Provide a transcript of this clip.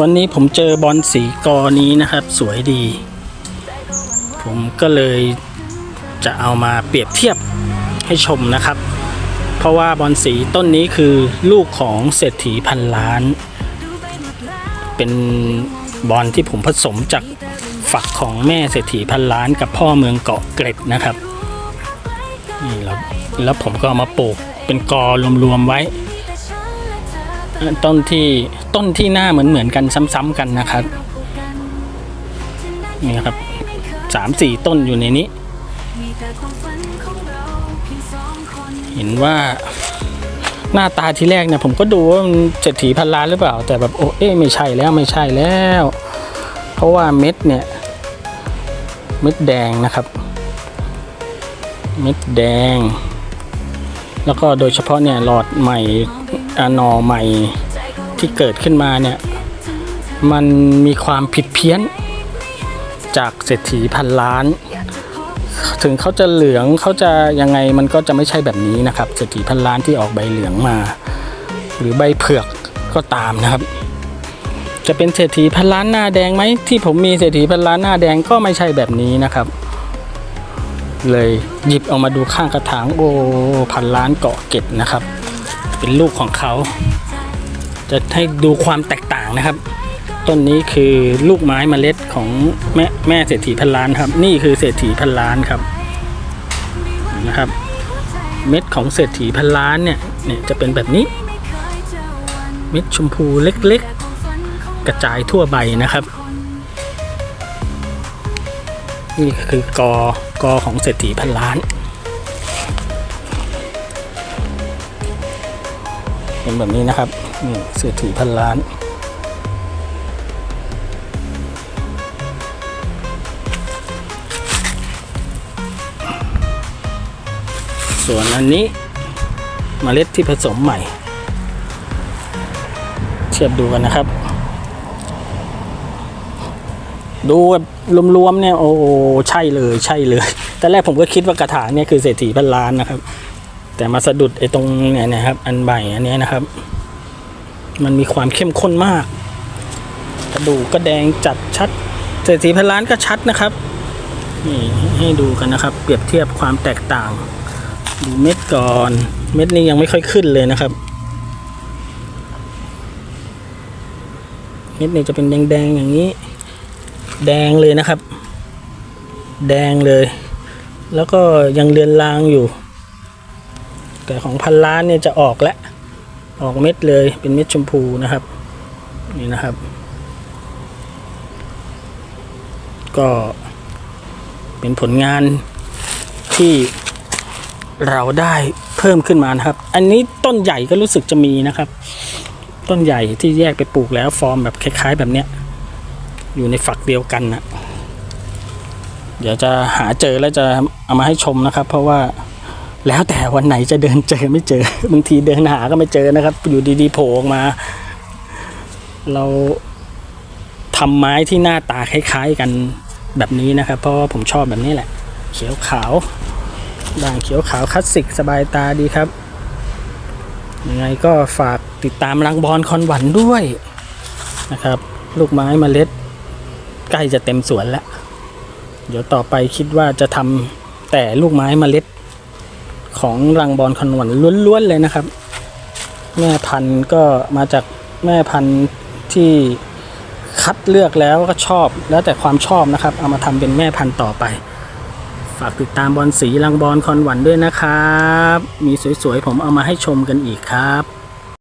วันนี้ผมเจอบอลสีกอนี้นะครับ สวยดี ผมก็เลยจะเอามาเปรียบเทียบให้ชมนะครับ เพราะว่าบอลสีต้นนี้คือลูกของเศรษฐีพันล้าน เป็นบอลที่ผมผสมจากฝักของแม่เศรษฐีพันล้านกับพ่อเมืองเกาะเกร็ดนะครับนี่แล้วแล้วผมก็เอามาปลูกเป็นกอรวมๆไว้ ต้นที่ต้นที่หน้าเหมือนเหมือนกันซ้ำๆกันนะครับนี่ครับสามสี่ต้นอยู่ในนี้ เห็นว่าหน้าตาทีแรกเนี่ยผมก็ดูว่ามันเศรษฐีพันล้านหรือเปล่า แต่แบบโอ้เอ๊ไม่ใช่แล้วไม่ใช่แล้ว เพราะว่าเม็ดเนี่ยเม็ดแดงนะครับ เม็ดแดง แล้วก็โดยเฉพาะเนี่ยหลอดใหม่ หนอใหม่ที่เกิดขึ้นมาเนี่ย มันมีความผิดเพี้ยน จากเศรษฐีพันล้าน ถึงเขาจะเหลืองเขาจะยังไงมันก็จะไม่ใช่แบบนี้นะครับเศรษฐีพันล้านที่ออกใบเหลืองมา หรือใบเผือกก็ตามนะครับ จะเป็นเศรษฐีพันล้านหน้าแดงไหมที่ผมมีเศรษฐีพันล้านหน้าแดงก็ไม่ใช่แบบนี้นะครับเลยหยิบออกมาดูข้างกระถางโอ้พันล้านเกาะเก็ดนะครับ เป็นลูกของเขา จะให้ดูความแตกต่างนะครับ ต้นนี้คือลูกไม้เมล็ดของแม่แม่เศรษฐีพันล้านครับ นี่คือเศรษฐีพันล้านครับนะครับ เม็ดของเศรษฐีพันล้านเนี่ยเนี่ยจะเป็นแบบนี้ เม็ดชมพูเล็กๆ กระจายทั่วใบนะครับนี่คือกอกอของเศรษฐีพันล้าน เป็นแบบนี้นะครับนี่เศรษฐีพันล้าน ส่วนอันนี้มเมล็ดที่ผสมใหม่ เทียบดูกันนะครับ ดูแบบรวมๆเนี่ยโอ้ใช่เลยใช่เลยแต่แรกผมก็คิดว่ากระถางเนี่ยคือเศรษฐีพันล้านนะครับ แต่มาสะดุดไอ้ตรงเนี่ยนะครับ อันใบอันนี้นะครับ มันมีความเข้มข้นมาก กระดูกก็แดงจัดชัดเศรษฐีพันล้านก็ชัดนะครับนี่ให้ดูกันนะครับ เปรียบเทียบความแตกต่าง ดูเม็ดก่อน เม็ดนี้ยังไม่ค่อยขึ้นเลยนะครับ เม็ดนี้จะเป็นแดงๆอย่างนี้ แดงเลยนะครับ แดงเลย แล้วก็ยังเลือนลางอยู่ แต่ของพันล้านเนี่ยจะออกแล้วออกเม็ดเลยเป็นเม็ดชมพูนะครับ นี่นะครับ ก็เป็นผลงานที่เราได้เพิ่มขึ้นมานะครับ อันนี้ต้นใหญ่ก็รู้สึกจะมีนะครับ ต้นใหญ่ที่แยกไปปลูกแล้วฟอร์มแบบคล้ายๆ แบบเนี้ย อยู่ในฝักเดียวกันนะเดี๋ยวจะหาเจอแล้วจะเอามาให้ชมนะครับ เพราะว่า แล้วแต่วันไหนจะเดินเจอไม่เจอบางทีเดินหาก็ไม่เจอนะครับ อยู่ดีๆโผล่ออกมา เราทำไม้ที่หน้าตาคล้าย ๆ กันแบบนี้นะครับ เพราะว่าผมชอบแบบนี้แหละ เขียวขาวด่างเขียวขาวคลาสสิกสบายตาดีครับยังไงก็ฝากติดตามรังบอลคอนหวันด้วยนะครับ ลูกไม้มเมล็ด ใกล้จะเต็มสวนแล้ว เดี๋ยวต่อไปคิดว่าจะทำแต่ลูกไม้มเมล็ด ของรังบอลคอนวนล้วนๆเลยนะครับ แม่พันธุ์ก็มาจากแม่พันธุ์ที่คัดเลือกแล้วก็ชอบแล้วแต่ความชอบนะครับ เอามาทำเป็นแม่พันธุ์ต่อไป ฝากติดตามบอลสีรังบอลคอนหวันด้วยนะครับ มีสวยๆผมเอามาให้ชมกันอีกครับ